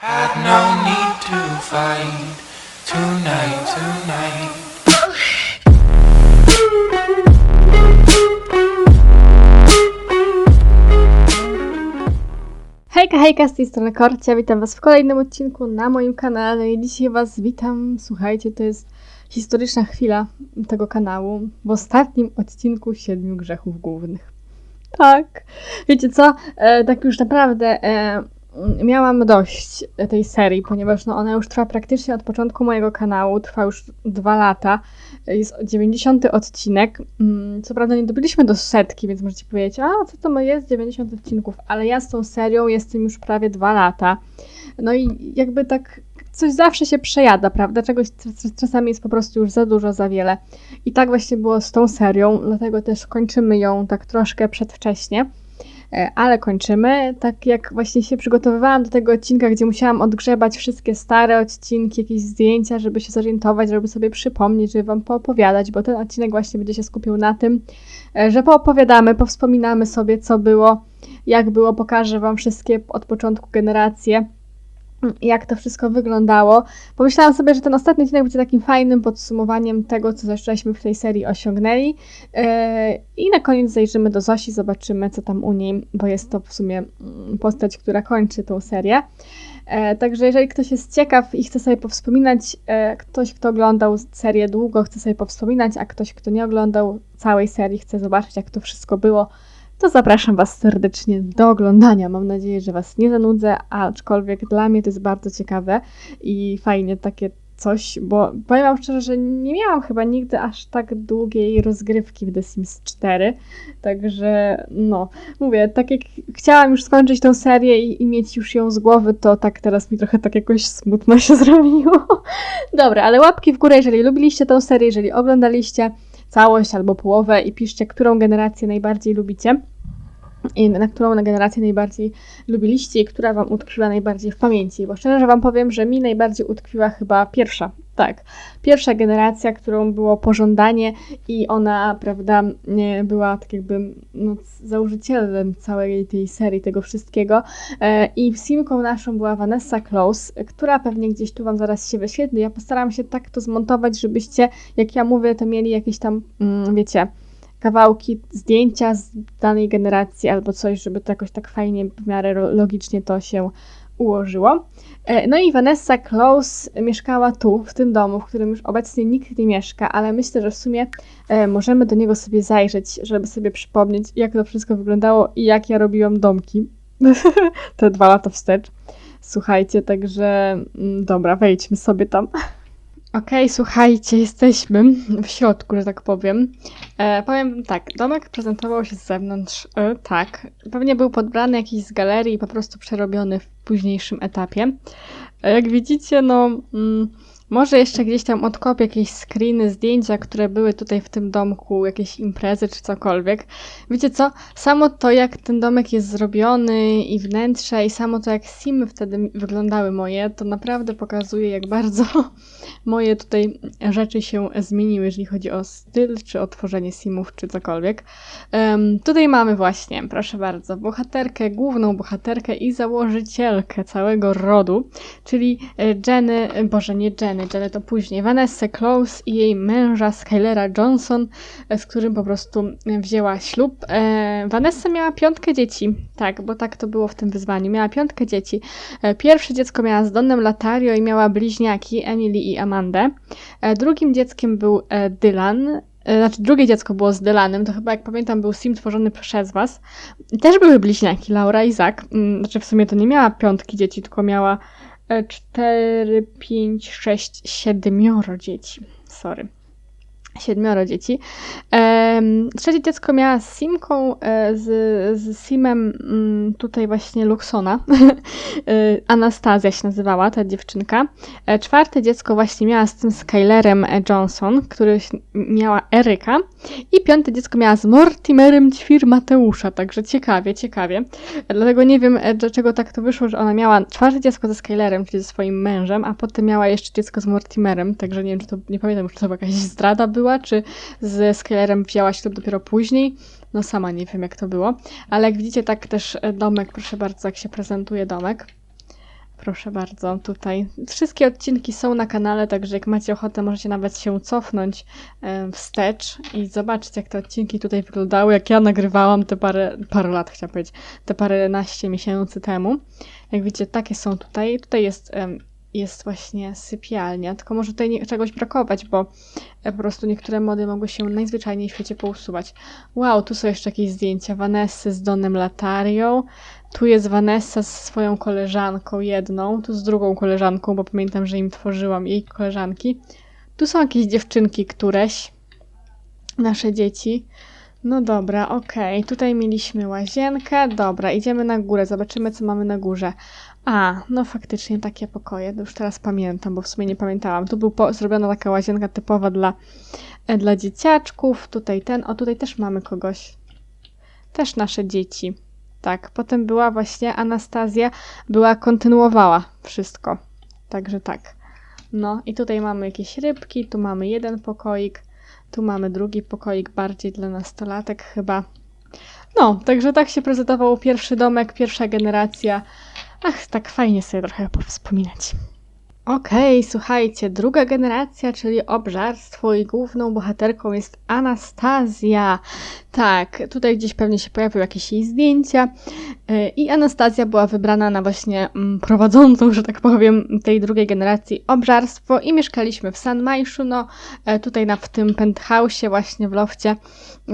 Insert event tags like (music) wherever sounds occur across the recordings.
Had no need to fight. Tonight, tonight. Hejka, hejka, z tej strony Korcia, witam was w kolejnym odcinku na moim kanale. I dzisiaj was witam, słuchajcie, to jest historyczna chwila tego kanału. W ostatnim odcinku Siedmiu Grzechów Głównych. Tak, wiecie co, e, tak już naprawdę e, miałam dość tej serii, ponieważ no, ona już trwa praktycznie od początku mojego kanału, trwa już dwa lata, jest 90 odcinek. Mm, Co prawda nie dobiliśmy do setki, więc możecie powiedzieć, a co to jest 90 odcinków, ale ja z tą serią jestem już prawie dwa lata. No i jakby tak coś zawsze się przejada, prawda? Czegoś czas- czasami jest po prostu już za dużo, za wiele. I tak właśnie było z tą serią, dlatego też kończymy ją tak troszkę przedwcześnie. E, Ale kończymy. Tak jak właśnie się przygotowywałam do tego odcinka, gdzie musiałam odgrzebać wszystkie stare odcinki, jakieś zdjęcia, żeby się zorientować, żeby sobie przypomnieć, żeby Wam poopowiadać, bo ten odcinek właśnie będzie się skupił na tym, e, że poopowiadamy, powspominamy sobie, co było, jak było, pokażę Wam wszystkie od początku generacje jak to wszystko wyglądało. Pomyślałam sobie, że ten ostatni odcinek będzie takim fajnym podsumowaniem tego, co żeśmy w tej serii osiągnęli. Yy, I na koniec zajrzymy do Zosi, zobaczymy, co tam u niej, bo jest to w sumie mm, postać, która kończy tą serię. E, Także jeżeli ktoś jest ciekaw i chce sobie powspominać, e, ktoś, kto oglądał serię długo, chce sobie powspominać, a ktoś, kto nie oglądał całej serii, chce zobaczyć, jak to wszystko było, to zapraszam Was serdecznie do oglądania. Mam nadzieję, że Was nie zanudzę, aczkolwiek dla mnie to jest bardzo ciekawe i fajnie takie coś, bo powiem Wam szczerze, że nie miałam chyba nigdy aż tak długiej rozgrywki w The Sims 4, także no, mówię, tak jak chciałam już skończyć tą serię i, i mieć już ją z głowy, to tak teraz mi trochę tak jakoś smutno się (laughs) zrobiło. Dobra, ale łapki w górę, jeżeli lubiliście tą serię, jeżeli oglądaliście całość albo połowę i piszcie, którą generację najbardziej lubicie na którą na generację najbardziej lubiliście i która Wam utkwiła najbardziej w pamięci. Bo szczerze Wam powiem, że mi najbardziej utkwiła chyba pierwsza. Tak, pierwsza generacja, którą było pożądanie i ona, prawda, była tak jakby no, założycielem całej tej serii, tego wszystkiego. E, I simką naszą była Vanessa Close, która pewnie gdzieś tu Wam zaraz się wyświetli. Ja postaram się tak to zmontować, żebyście, jak ja mówię, to mieli jakieś tam, mm, wiecie, kawałki, zdjęcia z danej generacji albo coś, żeby to jakoś tak fajnie, w miarę logicznie to się ułożyło. E, No i Vanessa Close mieszkała tu, w tym domu, w którym już obecnie nikt nie mieszka, ale myślę, że w sumie e, możemy do niego sobie zajrzeć, żeby sobie przypomnieć, jak to wszystko wyglądało i jak ja robiłam domki. (laughs) Te dwa lata wstecz. Słuchajcie, także mm, dobra, wejdźmy sobie tam. Okej, słuchajcie, jesteśmy w środku, że tak powiem. E, powiem tak, domek prezentował się z zewnątrz e, tak. Pewnie był podbrany jakiś z galerii i po prostu przerobiony w późniejszym etapie. E, jak widzicie, no mm, może jeszcze gdzieś tam odkopię jakieś screeny, zdjęcia, które były tutaj w tym domku, jakieś imprezy czy cokolwiek. Wiecie co? Samo to, jak ten domek jest zrobiony i wnętrze i samo to, jak simy wtedy wyglądały moje, to naprawdę pokazuje, jak bardzo (laughs) moje tutaj rzeczy się zmieniły, jeżeli chodzi o styl, czy o tworzenie simów, czy cokolwiek. Em, tutaj mamy właśnie, proszę bardzo, bohaterkę, główną bohaterkę i założycielkę całego rodu, czyli e, Jenny, e, boże nie Jenny, Jenny to później, Vanessa Close i jej męża Skylera Johnson, z którym po prostu wzięła ślub. E, Vanessa miała piątkę dzieci, tak, bo tak to było w tym wyzwaniu, miała piątkę dzieci. E, Pierwsze dziecko miała z Donem Latario i miała bliźniaki Emily i Amandę. E, Drugim dzieckiem był Dylan. Znaczy, drugie dziecko było z Dylanem, to chyba jak pamiętam był sim tworzony przez was. Też były bliźniaki, Laura i Zak. Mm, Znaczy, w sumie to nie miała piątki dzieci, tylko miała e, cztery, pięć, sześć, siedmioro dzieci. Sorry. Siedmioro dzieci. Trzecie dziecko miała z Simką, e, z, z Simem mm, tutaj właśnie Luxona. (laughs) E, Anastazja się nazywała, ta dziewczynka. E, Czwarte dziecko właśnie miała z tym Skylerem Johnson, który miała Eryka. I piąte dziecko miała z Mortimerem Ćwir Mateusza, także ciekawie, ciekawie. Dlatego nie wiem, dlaczego tak to wyszło, że ona miała czwarte dziecko ze Skylerem, czyli ze swoim mężem, a potem miała jeszcze dziecko z Mortimerem, także nie wiem, czy to, nie pamiętam czy to jakaś zdrada była, czy ze Skylerem wzięła ślub dopiero później. No sama nie wiem, jak to było. Ale jak widzicie, tak też e, domek, proszę bardzo, jak się prezentuje domek. Proszę bardzo, tutaj. Wszystkie odcinki są na kanale, także jak macie ochotę, możecie nawet się cofnąć e, wstecz i zobaczyć, jak te odcinki tutaj wyglądały, jak ja nagrywałam te parę, parę lat, chciałam powiedzieć, te paręnaście miesięcy temu. Jak widzicie, takie są tutaj. Tutaj jest, jest właśnie sypialnia, tylko może tutaj nie, czegoś brakować, bo e, po prostu niektóre mody mogły się najzwyczajniej w świecie pousuwać. Wow, tu są jeszcze jakieś zdjęcia Vanessy z Donem Latarią. Tu jest Vanessa z swoją koleżanką jedną, tu z drugą koleżanką, bo pamiętam, że im tworzyłam jej koleżanki. Tu są jakieś dziewczynki któreś, nasze dzieci. No dobra, okej. Tutaj mieliśmy łazienkę. Dobra, idziemy na górę, zobaczymy, co mamy na górze. A, no faktycznie takie pokoje, już teraz pamiętam, bo w sumie nie pamiętałam. Tu był zrobiona taka łazienka typowa dla, e, dla dzieciaczków. Tutaj ten, o tutaj też mamy kogoś. Też nasze dzieci. Tak, potem była właśnie Anastazja, była, kontynuowała wszystko. Także tak. No i tutaj mamy jakieś rybki, tu mamy jeden pokoik, tu mamy drugi pokoik, bardziej dla nastolatek chyba. No, także tak się prezentował pierwszy domek, pierwsza generacja. Ach, tak fajnie sobie trochę powspominać. Okej, słuchajcie, druga generacja, czyli obżarstwo i główną bohaterką jest Anastazja. Tak, tutaj gdzieś pewnie się pojawiły jakieś jej zdjęcia yy, i Anastazja była wybrana na właśnie mm, prowadzącą, że tak powiem, tej drugiej generacji obżarstwo i mieszkaliśmy w San Majszu, no e, tutaj na, w tym penthouse'ie właśnie w lofcie,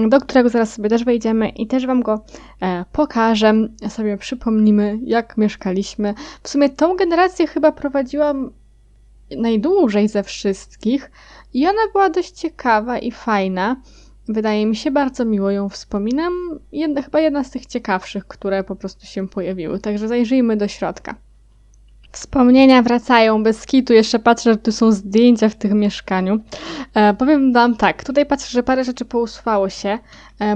do którego zaraz sobie też wejdziemy i też Wam go e, pokażę, sobie przypomnimy, jak mieszkaliśmy. W sumie tą generację chyba prowadziłam najdłużej ze wszystkich i ona była dość ciekawa i fajna. Wydaje mi się, bardzo miło ją wspominam. Jedna, chyba jedna z tych ciekawszych, które po prostu się pojawiły. Także zajrzyjmy do środka. Wspomnienia wracają bez kitu. Jeszcze patrzę, że tu są zdjęcia w tym mieszkaniu. E, powiem Wam tak, tutaj patrzę, że parę rzeczy pousuwało się,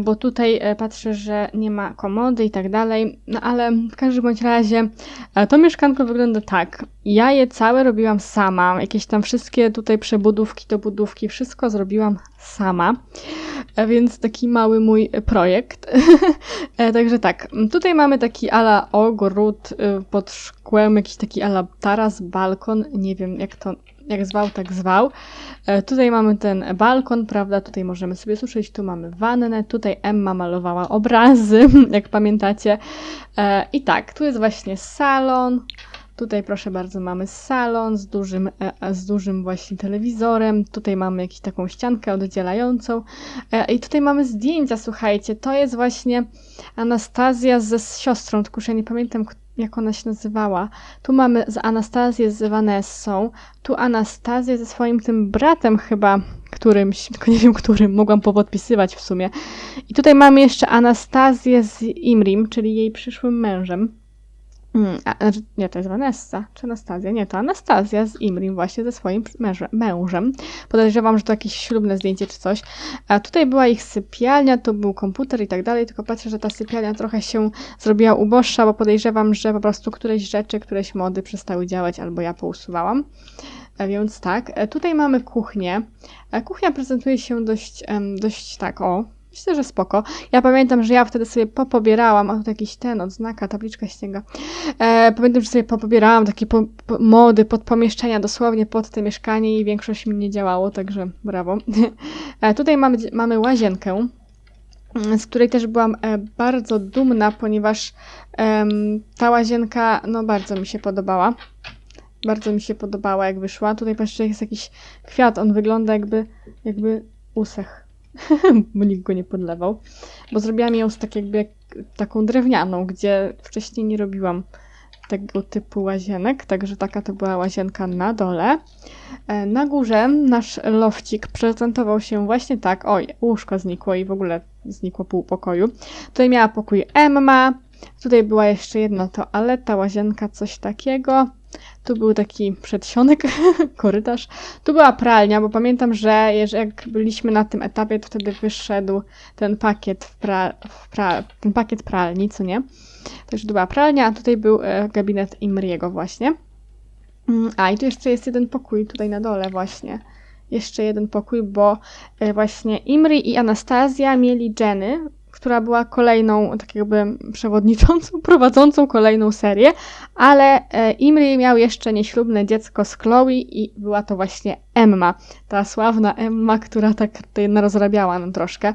bo tutaj e, patrzę, że nie ma komody i tak dalej. No ale w każdym bądź razie e, to mieszkanko wygląda tak. Ja je całe robiłam sama. Jakieś tam wszystkie tutaj przebudówki do budówki, wszystko zrobiłam sama. E, Więc taki mały mój e, projekt. (laughs) E, Także tak, tutaj mamy taki ala ogród pod szkłem, jakiś taki ala taras, balkon, nie wiem jak to, jak zwał, tak zwał. E, Tutaj mamy ten balkon, prawda, tutaj możemy sobie suszyć, tu mamy wannę, tutaj Emma malowała obrazy, (laughs) jak pamiętacie. E, I tak, tu jest właśnie salon, Tutaj proszę bardzo mamy salon z dużym, e, z dużym właśnie telewizorem. Tutaj mamy jakąś taką ściankę oddzielającą. I tutaj mamy zdjęcia, słuchajcie. To jest właśnie Anastazja ze siostrą, tylko że ja nie pamiętam jak ona się nazywała. Tu mamy z Anastazję z Vanessą. Tu Anastazję ze swoim tym bratem chyba którymś, tylko nie wiem którym, mogłam popodpisywać w sumie. I tutaj mamy jeszcze Anastazję z Imrim, czyli jej przyszłym mężem. Znaczy, nie, to jest Vanessa, czy Anastazja? Nie, to Anastazja z Imrim właśnie ze swoim mężem. Podejrzewam, że to jakieś ślubne zdjęcie czy coś. A tutaj była ich sypialnia, tu był komputer i tak dalej, tylko patrzę, że ta sypialnia trochę się zrobiła uboższa, bo podejrzewam, że po prostu któreś rzeczy, któreś mody przestały działać albo ja pousuwałam. E, Więc tak, E, tutaj mamy kuchnię. E, Kuchnia prezentuje się dość, dość tak, o, myślę, że spoko. Ja pamiętam, że ja wtedy sobie popobierałam, a tu jakiś ten, odznaka, tabliczka ścięga. E, pamiętam, że sobie popobierałam takie po, po, mody pod pomieszczenia, dosłownie pod te mieszkanie i większość mi nie działało, także brawo. (laughs) E, tutaj mamy, mamy łazienkę, z której też byłam e, bardzo dumna, ponieważ ta łazienka, no bardzo mi się podobała. Bardzo mi się podobała, jak wyszła. Tutaj patrzcie, jest jakiś kwiat, on wygląda jakby, jakby usechł, (laughs) bo nikt go nie podlewał. Bo zrobiłam ją z tak jakby jak, taką drewnianą, gdzie wcześniej nie robiłam tego typu łazienek, także taka to była łazienka na dole. E, Na górze nasz lofcik prezentował się właśnie tak, oj, łóżko znikło i w ogóle znikło pół pokoju. Tutaj miała pokój Emma, tutaj była jeszcze jedna toaleta, łazienka, coś takiego. Tu był taki przedsionek, (laughs) korytarz. Tu była pralnia, bo pamiętam, że jak byliśmy na tym etapie, to wtedy wyszedł ten pakiet, w pra- w pra- ten pakiet pralni, co nie? Także tu była pralnia, a tutaj był e, gabinet Imriego właśnie. Mm, A, i tu jeszcze jest jeden pokój tutaj na dole właśnie. Jeszcze jeden pokój, bo e, właśnie Imri i Anastazja mieli Jenny, która była kolejną, tak jakby przewodniczącą, (laughs) prowadzącą kolejną serię, ale e, Imri miał jeszcze nieślubne dziecko z Chloe i była to właśnie Emma, ta sławna Emma, która tak tutaj narozrabiała nam troszkę,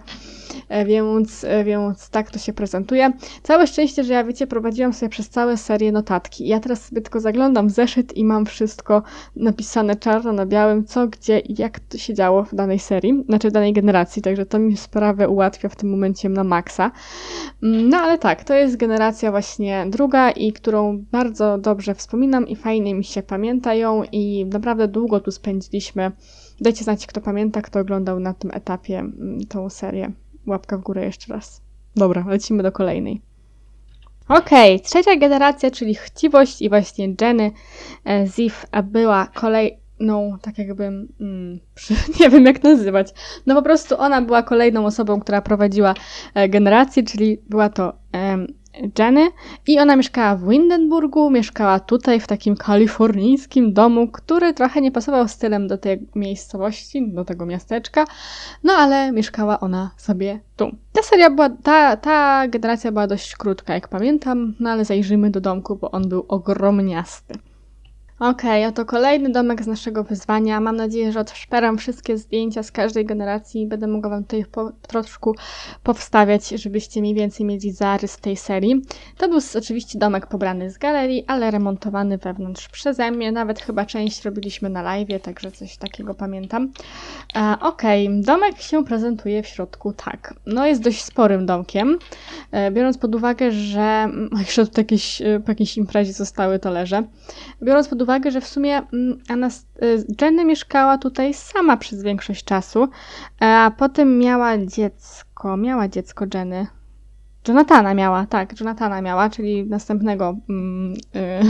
e, więc, e, więc tak to się prezentuje. Całe szczęście, że ja wiecie, prowadziłam sobie przez całe serię notatki. Ja teraz sobie tylko zaglądam w zeszyt i mam wszystko napisane czarno na białym, co, gdzie i jak to się działo w danej serii, znaczy w danej generacji, także to mi sprawę ułatwia w tym momencie na maksa. Mm, No ale tak, to jest generacja właśnie druga i którą bardzo dobrze wspominam i fajnie mi się pamięta ją i naprawdę długo tu spędziliśmy. Dajcie znać, kto pamięta, kto oglądał na tym etapie mm, tą serię. Łapka w górę jeszcze raz. Dobra, lecimy do kolejnej. Okej, trzecia generacja, czyli chciwość i właśnie Jenny e, Ziv e, była kolejną, tak jakby, mm, (laughs) nie wiem jak nazywać, no po prostu ona była kolejną osobą, która prowadziła e, generację, czyli była to Jenny i ona mieszkała w Windenburgu, mieszkała tutaj w takim kalifornijskim domu, który trochę nie pasował stylem do tej miejscowości, do tego miasteczka, no ale mieszkała ona sobie tu. Ta seria była, ta, ta generacja była dość krótka, jak pamiętam, no ale zajrzymy do domku, bo on był ogromniasty. Okej, oto kolejny domek z naszego wyzwania. Mam nadzieję, że odszperam wszystkie zdjęcia z każdej generacji i będę mogła Wam tutaj po, troszkę powstawiać, żebyście mniej więcej mieli zarys tej serii. To był oczywiście domek pobrany z galerii, ale remontowany wewnątrz przeze mnie. Nawet chyba część robiliśmy na live, także coś takiego pamiętam. E, Okej, domek się prezentuje w środku tak. No jest dość sporym domkiem, e, biorąc pod uwagę, że jeszcze tu jakieś, po jakiejś imprezie zostały talerze. Biorąc pod uwagę, że w sumie mm, Anas- y, Jenny mieszkała tutaj sama przez większość czasu, a potem miała dziecko, miała dziecko Jenny. Jonathana miała, tak, Jonathana miała, czyli następnego mm,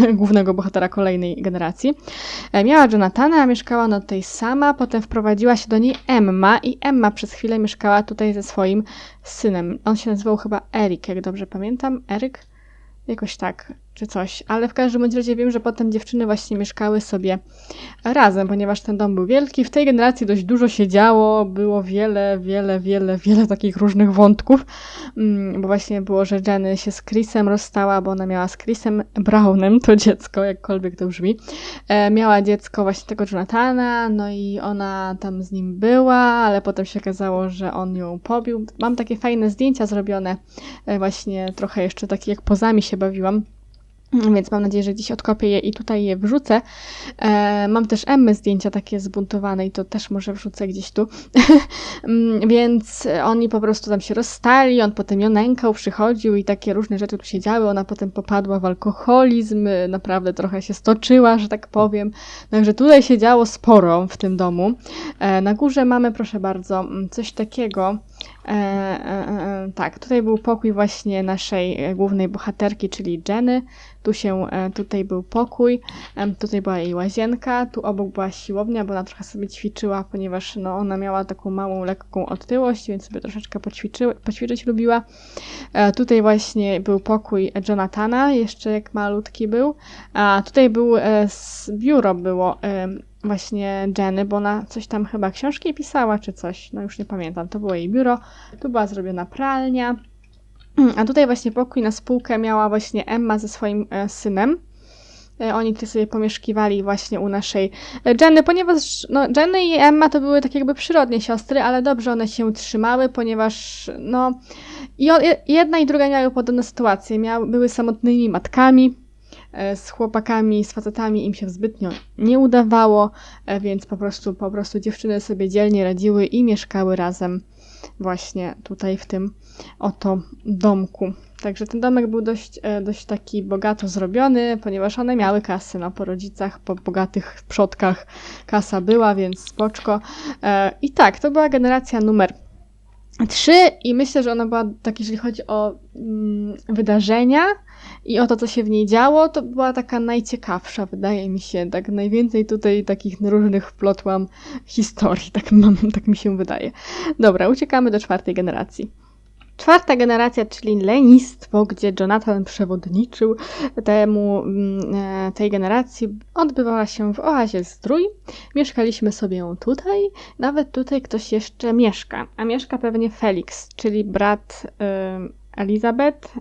y, (laughs) głównego bohatera kolejnej generacji. E, Miała Jonathana, a mieszkała ona tutaj sama, potem wprowadziła się do niej Emma i Emma przez chwilę mieszkała tutaj ze swoim synem. On się nazywał chyba Erik, jak dobrze pamiętam. Eryk? Jakoś tak, czy coś. Ale w każdym razie wiem, że potem dziewczyny właśnie mieszkały sobie razem, ponieważ ten dom był wielki. W tej generacji dość dużo się działo, było wiele, wiele, wiele, wiele takich różnych wątków, mm, bo właśnie było, że Jenny się z Chrisem rozstała, bo ona miała z Chrisem Brownem to dziecko, jakkolwiek to brzmi. E, miała dziecko właśnie tego Jonathana, no i ona tam z nim była, ale potem się okazało, że on ją pobił. Mam takie fajne zdjęcia zrobione, e, właśnie trochę jeszcze takie jak pozami się bawiłam. Więc mam nadzieję, że dziś odkopię je i tutaj je wrzucę. E, mam też Emmy zdjęcia takie zbuntowane i to też może wrzucę gdzieś tu. (laughs) Mm, Więc oni po prostu tam się rozstali, on potem ją nękał, przychodził i takie różne rzeczy tu się działy. Ona potem popadła w alkoholizm, naprawdę trochę się stoczyła, że tak powiem. Także tutaj się działo sporo w tym domu. E, na górze mamy, proszę bardzo, mm, coś takiego. E, e, e, tak, tutaj był pokój właśnie naszej e, głównej bohaterki, czyli Jenny. Tu się, e, tutaj był pokój, tutaj była jej łazienka, tu obok była siłownia, bo ona trochę sobie ćwiczyła, ponieważ no, ona miała taką małą, lekką otyłość, więc sobie troszeczkę poćwiczy, poćwiczyć lubiła. E, tutaj właśnie był pokój Jonathana, jeszcze jak malutki był, a tutaj był e, biuro było właśnie Jenny, bo ona coś tam chyba książki pisała czy coś, no już nie pamiętam, to było jej biuro, tu była zrobiona pralnia, a tutaj właśnie pokój na spółkę miała właśnie Emma ze swoim e, synem. E, Oni tutaj sobie pomieszkiwali właśnie u naszej e, Jenny, ponieważ no, Jenny i Emma to były tak jakby przyrodnie siostry, ale dobrze one się trzymały, ponieważ no i jedna i druga miały podobne sytuacje. Miały, były samotnymi matkami, z chłopakami, z facetami im się zbytnio nie udawało, e, więc po prostu, po prostu dziewczyny sobie dzielnie radziły i mieszkały razem właśnie tutaj w tym oto domku. Także ten domek był dość, e, dość taki bogato zrobiony, ponieważ one miały kasy, no po rodzicach, po bogatych przodkach kasa była, więc spoczko. E, I tak, to była generacja numer 3 i myślę, że ona była, tak jeżeli chodzi o mm, wydarzenia i o to, co się w niej działo, to była taka najciekawsza, wydaje mi się. Tak najwięcej tutaj takich różnych wplotłam historii, tak, mam, (laughs) tak mi się wydaje. Dobra, uciekamy do czwartej generacji. Czwarta generacja, czyli lenistwo, gdzie Jonathan przewodniczył temu, mm, e, tej generacji, odbywała się w oazie Zdrój. Mieszkaliśmy sobie tutaj. Nawet tutaj ktoś jeszcze mieszka. A mieszka pewnie Felix, czyli brat y, Elizabeth,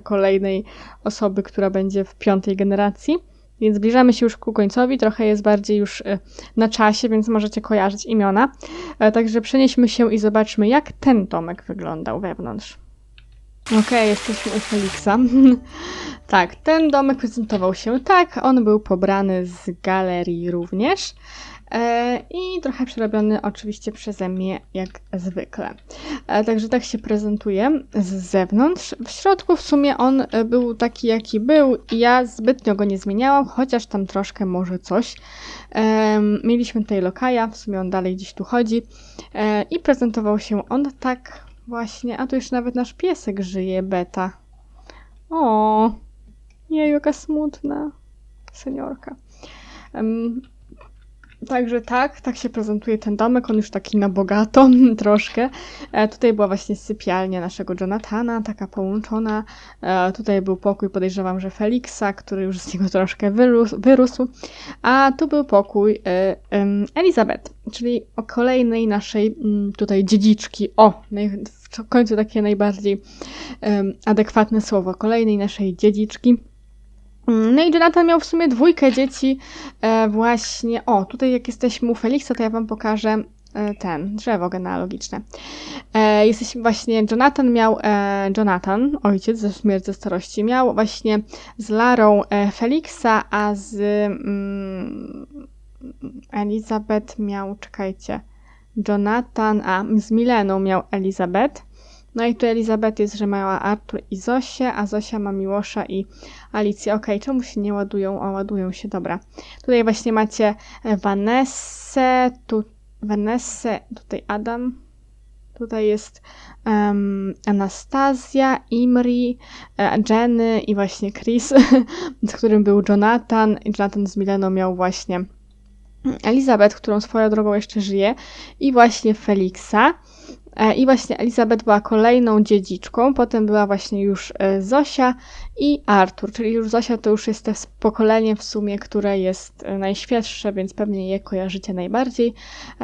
kolejnej osoby, która będzie w piątej generacji. Więc zbliżamy się już ku końcowi, trochę jest bardziej już y, na czasie, więc możecie kojarzyć imiona. E, Także przenieśmy się i zobaczmy, jak ten domek wyglądał wewnątrz. Okej, jesteśmy u Felixa. (laughs) tak, ten domek prezentował się tak. On był pobrany z galerii również. E, I trochę przerobiony oczywiście przeze mnie, jak zwykle. E, Także tak się prezentuje z zewnątrz. W środku w sumie on e, był taki, jaki był, i ja zbytnio go nie zmieniałam, chociaż tam troszkę może coś. Mieliśmy tutaj lokaja, w sumie on dalej gdzieś tu chodzi. I prezentował się on tak właśnie, a tu już nawet nasz piesek żyje, Beta. O, jej, jaka smutna seniorka. Także tak, tak się prezentuje ten domek, on już taki na bogato (laughs) troszkę. E, tutaj była właśnie sypialnia naszego Jonathana, taka połączona. E, tutaj był pokój, podejrzewam, że Felixa, który już z niego troszkę wyrósł. wyrósł. A tu był pokój e, em, Elizabeth, czyli kolejnej naszej mm, tutaj dziedziczki. O, w końcu takie najbardziej em, adekwatne słowo. Kolejnej naszej dziedziczki. Mm, No i Jonathan miał w sumie dwójkę dzieci e, właśnie. O, tutaj jak jesteśmy u Felixa, to ja wam pokażę e, ten, drzewo genealogiczne. E, właśnie, Jonathan miał, e, Jonathan, ojciec ze śmierci ze starości, miał właśnie z Larą e, Felixa, a z mm, Elizabeth miał, czekajcie, Jonathan, a z Mileną miał Elizabeth. No i tu Elizabeth jest, że miała Artur i Zosię, a Zosia ma Miłosza i Alicję. Okej, czemu się nie ładują? O, ładują się, dobra. Tutaj właśnie macie Vanessę, tu Vanessę, tutaj Adam, tutaj jest em, Anastazja, Imri, e, Jenny i właśnie Chris, (laughs) z którym był Jonathan. Jonathan z Mileną miał właśnie Elizabeth, którą swoją drogą jeszcze żyje, i właśnie Felixa. E, I właśnie Elizabeth była kolejną dziedziczką, potem była właśnie już e, Zosia i Artur, czyli już Zosia to już jest to pokolenie w sumie, które jest e, najświeższe, więc pewnie je kojarzycie najbardziej.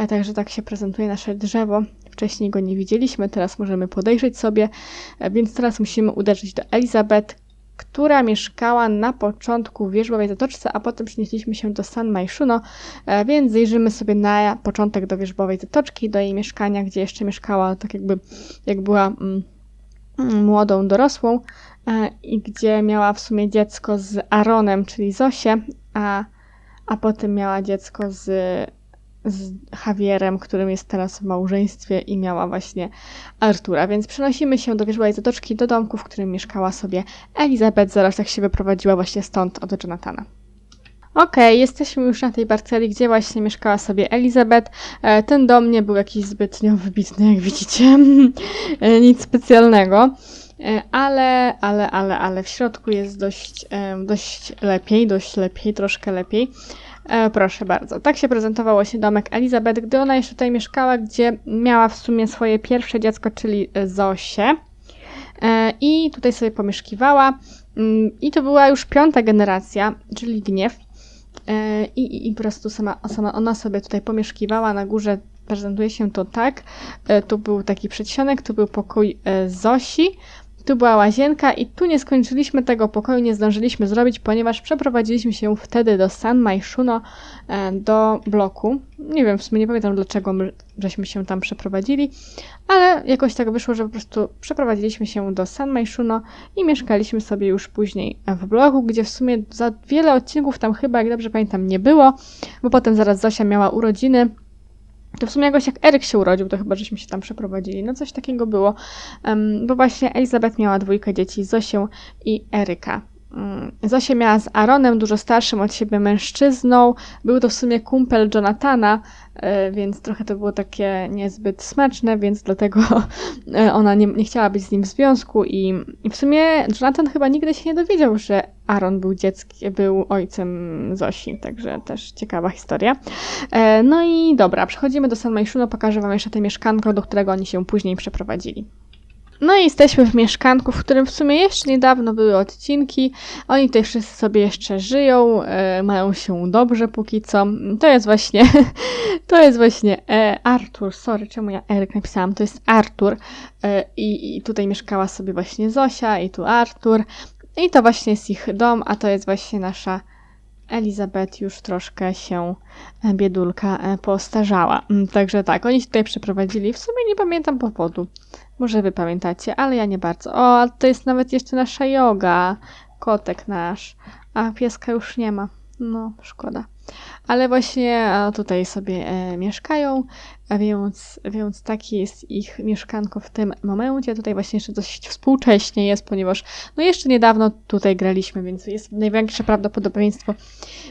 Także tak się prezentuje nasze drzewo. Wcześniej go nie widzieliśmy, teraz możemy podejrzeć sobie, więc teraz musimy uderzyć do Elizabeth, która mieszkała na początku w Wierzbowej Zatoczce, a potem przenieśliśmy się do San Maiszuno, e, więc zajrzymy sobie na początek do Wierzbowej Zatoczki, do jej mieszkania, gdzie jeszcze mieszkała, tak jakby jak była mm, mm, młodą dorosłą e, i gdzie miała w sumie dziecko z Aaronem, czyli Zosię, a, a potem miała dziecko z, z Javierem, którym jest teraz w małżeństwie i miała właśnie Artura. Więc przenosimy się do Wierzbowej Zatoczki, do domku, w którym mieszkała sobie Elizabeth, zaraz jak się wyprowadziła właśnie stąd od Jonathana. Okej, jesteśmy już na tej parceli, gdzie właśnie mieszkała sobie Elizabeth. E, Ten dom nie był jakiś zbytnio wybitny, jak widzicie. (laughs) E, Nic specjalnego. E, Ale, ale, ale, ale w środku jest dość, dość lepiej, dość lepiej, troszkę lepiej. E, proszę bardzo. Tak się prezentowało się domek Elizabeth, gdy ona jeszcze tutaj mieszkała, gdzie miała w sumie swoje pierwsze dziecko, czyli e, Zosię. E, I tutaj sobie pomieszkiwała. Mm, I to była już piąta generacja, czyli gniew. E, I, i, po prostu sama, sama ona sobie tutaj pomieszkiwała na górze. Prezentuje się to tak. E, Tu był taki przedsionek, tu był pokój e, Zosi, tu była łazienka i tu nie skończyliśmy tego pokoju, nie zdążyliśmy zrobić, ponieważ przeprowadziliśmy się wtedy do San Maiszuno, e, do bloku. Nie wiem, w sumie nie pamiętam dlaczego my, żeśmy się tam przeprowadzili, ale jakoś tak wyszło, że po prostu przeprowadziliśmy się do San Maiszuno i mieszkaliśmy sobie już później w bloku, gdzie w sumie za wiele odcinków tam chyba, jak dobrze pamiętam, nie było, bo potem zaraz Zosia miała urodziny. To w sumie jakoś jak Eryk się urodził, to chyba żeśmy się tam przeprowadzili. No coś takiego było. Em, bo właśnie Elizabeth miała dwójkę dzieci, Zosię i Eryka. Mm, Zosia miała z Aaronem, dużo starszym od siebie mężczyzną. Był to w sumie kumpel Jonathana, e, więc trochę to było takie niezbyt smaczne, więc dlatego (laughs) e, ona nie, nie chciała być z nim w związku i, i w sumie Jonathan chyba nigdy się nie dowiedział, że Aaron był dzieckiem, był ojcem Zosi, także też ciekawa historia. E, No i dobra, przechodzimy do San Maiszuno, pokażę wam jeszcze te mieszkanko, do którego oni się później przeprowadzili. No i jesteśmy w mieszkanku, w którym w sumie jeszcze niedawno były odcinki. Oni tutaj wszyscy sobie jeszcze żyją, e, mają się dobrze póki co. To jest właśnie, (laughs) to jest właśnie e, Artur, sorry, czemu ja Eryk napisałam, to jest Artur. E, i, I tutaj mieszkała sobie właśnie Zosia i tu Artur. I to właśnie jest ich dom, a to jest właśnie nasza Elizabeth już troszkę się e, biedulka postarzała. Mm, Także tak, oni się tutaj przeprowadzili. W sumie nie pamiętam powodu. Może wy pamiętacie, ale ja nie bardzo. O, to jest nawet jeszcze nasza yoga. Kotek nasz. A pieska już nie ma. No, szkoda. Ale właśnie e, tutaj sobie e, mieszkają, więc, więc takie jest ich mieszkanko w tym momencie. Tutaj właśnie jeszcze dość współcześnie jest, ponieważ no jeszcze niedawno tutaj graliśmy, więc jest największe prawdopodobieństwo,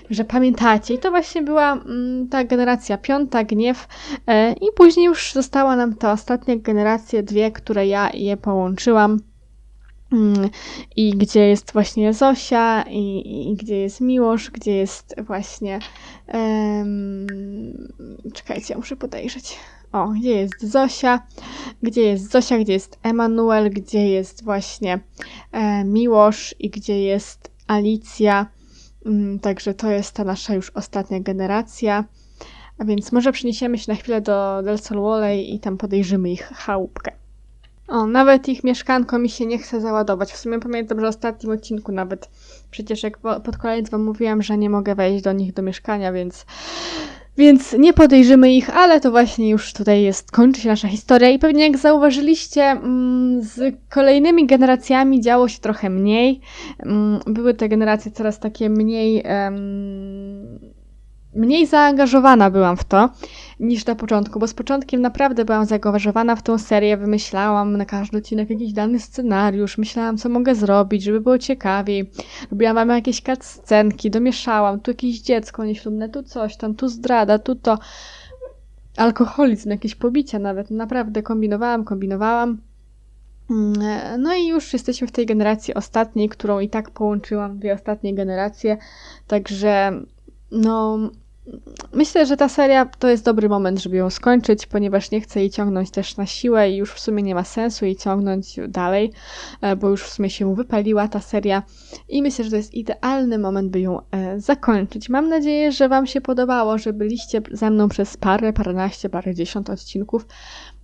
że pamiętacie. I to właśnie była mm, ta generacja piąta, gniew, e, i później już została nam ta ostatnia generacja, dwie, które ja je połączyłam. Mm, I gdzie jest właśnie Zosia, i, i gdzie jest Miłosz, gdzie jest właśnie. em, czekajcie, muszę podejrzeć. O, gdzie jest Zosia, gdzie jest Zosia, gdzie jest Emanuel, gdzie jest właśnie e, Miłosz i gdzie jest Alicja. Mm, Także to jest ta nasza już ostatnia generacja. A więc może przeniesiemy się na chwilę do Del Sol i tam podejrzymy ich chałupkę. O, nawet ich mieszkanko mi się nie chce załadować. W sumie pamiętam, że w ostatnim odcinku nawet przecież jak po- pod koniec wam mówiłam, że nie mogę wejść do nich do mieszkania, więc więc nie podejrzymy ich, ale to właśnie już tutaj jest, kończy się nasza historia i pewnie jak zauważyliście, mm, z kolejnymi generacjami działo się trochę mniej. Mm, Były te generacje coraz takie mniej, em, mniej zaangażowana byłam w to niż na początku, bo z początkiem naprawdę byłam zaangażowana w tą serię, wymyślałam na każdy odcinek jakiś dany scenariusz, myślałam co mogę zrobić, żeby było ciekawiej. Robiłam wam jakieś scenki, domieszałam, tu jakieś dziecko nieślubne, tu coś tam, tu zdrada, tu to alkoholizm, jakieś pobicia nawet. Naprawdę kombinowałam, kombinowałam. Mm, e, No i już jesteśmy w tej generacji ostatniej, którą i tak połączyłam, dwie ostatnie generacje. Także no myślę, że ta seria to jest dobry moment, żeby ją skończyć, ponieważ nie chcę jej ciągnąć też na siłę i już w sumie nie ma sensu jej ciągnąć dalej, e, bo już w sumie się wypaliła ta seria i myślę, że to jest idealny moment, by ją e, zakończyć. Mam nadzieję, że Wam się podobało, że byliście ze mną przez parę, paręnaście, parę dziesiąt odcinków.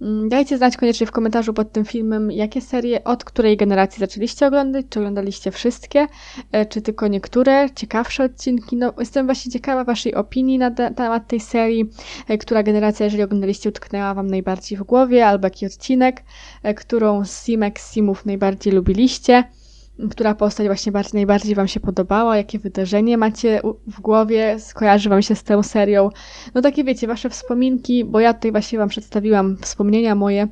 Mm, Dajcie znać koniecznie w komentarzu pod tym filmem, jakie serie od której generacji zaczęliście oglądać, czy oglądaliście wszystkie, e, czy tylko niektóre ciekawsze odcinki. No, jestem właśnie ciekawa Waszej opinii na te- temat tej serii, e, która generacja, jeżeli oglądaliście, utknęła Wam najbardziej w głowie, albo jaki odcinek, e, którą z Simek Simów najbardziej lubiliście, która postać właśnie bardziej, najbardziej Wam się podobała, jakie wydarzenie macie w głowie, skojarzy Wam się z tą serią. No takie wiecie, Wasze wspominki, bo ja tutaj właśnie Wam przedstawiłam wspomnienia moje,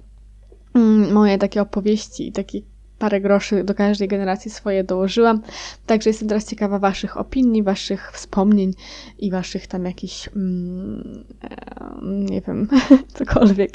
mm, moje takie opowieści i takie parę groszy do każdej generacji swoje dołożyłam. Także jestem teraz ciekawa Waszych opinii, Waszych wspomnień i Waszych tam jakichś, mm, nie wiem, (laughs) cokolwiek.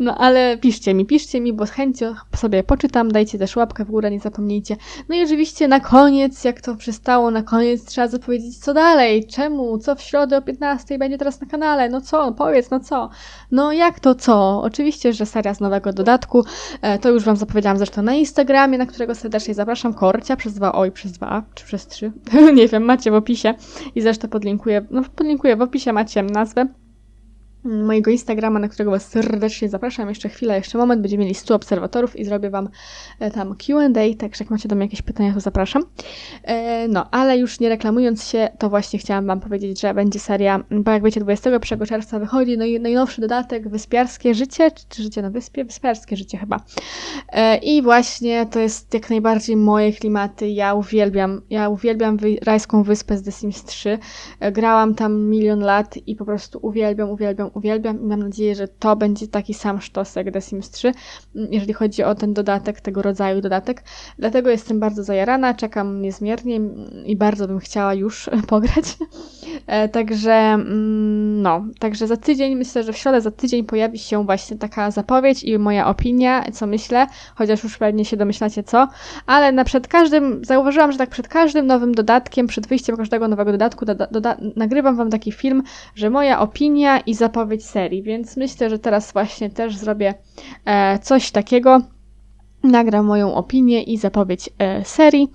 No ale piszcie mi, piszcie mi, bo z chęcią sobie poczytam, dajcie też łapkę w górę, nie zapomnijcie. No i oczywiście na koniec, jak to przystało, na koniec trzeba zapowiedzieć co dalej, czemu, co w środę o 15 będzie teraz na kanale, no co, powiedz, no co. No jak to co? Oczywiście, że seria z nowego dodatku, e, to już Wam zapowiedziałam zresztą na Instagramie, na którego serdecznie zapraszam, Korcia przez dwa oj, przez dwa, czy przez trzy, (laughs) nie wiem, macie w opisie i zresztą podlinkuję, no podlinkuję, w opisie macie nazwę mojego Instagrama, na którego Was serdecznie zapraszam. Jeszcze chwilę, jeszcze moment, będziemy mieli 100 obserwatorów i zrobię Wam e, tam Q&A, także jak macie do mnie jakieś pytania, to zapraszam. E, No, ale już nie reklamując się, to właśnie chciałam Wam powiedzieć, że będzie seria, bo jak wiecie, 21 czerwca wychodzi naj, najnowszy dodatek Wyspiarskie Życie, czy, Życie na Wyspie? Wyspiarskie Życie chyba. E, I właśnie to jest jak najbardziej moje klimaty. Ja uwielbiam, ja uwielbiam rajską wyspę z The Sims 3. E, Grałam tam milion lat i po prostu uwielbiam, uwielbiam, uwielbiam i mam nadzieję, że to będzie taki sam sztos jak The Sims 3, mm, jeżeli chodzi o ten dodatek, tego rodzaju dodatek. Dlatego jestem bardzo zajarana, czekam niezmiernie i bardzo bym chciała już (laughs) pograć. E, Także mm, no, także za tydzień, myślę, że w środę za tydzień pojawi się właśnie taka zapowiedź i moja opinia, co myślę, chociaż już pewnie się domyślacie co, ale na przed każdym, zauważyłam, że tak przed każdym nowym dodatkiem, przed wyjściem każdego nowego dodatku, doda, doda, nagrywam wam taki film, że moja opinia i zapowiedź serii, więc myślę, że teraz właśnie też zrobię e, coś takiego. nagram moją opinię i zapowiedź e, serii,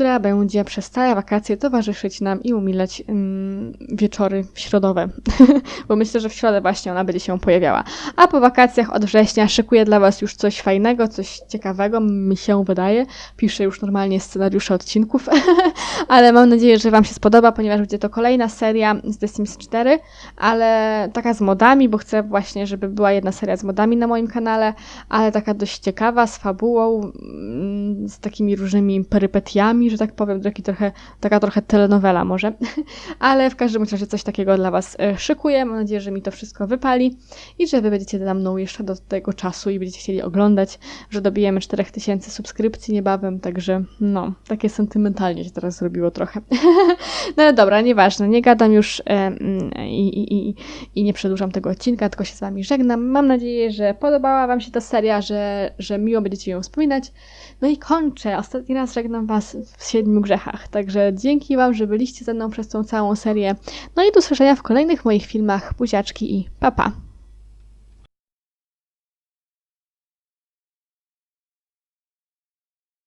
która będzie przez całe wakacje towarzyszyć nam i umilać mm, wieczory środowe. (laughs) Bo myślę, że w środę właśnie ona będzie się pojawiała. A po wakacjach od września szykuję dla Was już coś fajnego, coś ciekawego, mi się wydaje. Piszę już normalnie scenariusze odcinków, (laughs) ale mam nadzieję, że Wam się spodoba, ponieważ będzie to kolejna seria z The Sims 4, ale taka z modami, bo chcę właśnie, żeby była jedna seria z modami na moim kanale, ale taka dość ciekawa, z fabułą, mm, z takimi różnymi perypetiami, że tak powiem, taki trochę, taka trochę telenowela może, (laughs) ale w każdym razie coś takiego dla Was e, szykuję. Mam nadzieję, że mi to wszystko wypali i że Wy będziecie za mną jeszcze do tego czasu i będziecie chcieli oglądać, że dobijemy 4000 subskrypcji niebawem, także no, takie sentymentalnie się teraz zrobiło trochę. (laughs) no ale dobra, nieważne, nie gadam już e, mm, i, i, i, i nie przedłużam tego odcinka, tylko się z Wami żegnam. Mam nadzieję, że podobała Wam się ta seria, że, że miło będziecie ją wspominać. No i kończę. Ostatni raz żegnam Was w siedmiu grzechach. Także dzięki Wam, że byliście ze mną przez tą całą serię. No i do usłyszenia w kolejnych moich filmach. Buziaczki i papa. Pa.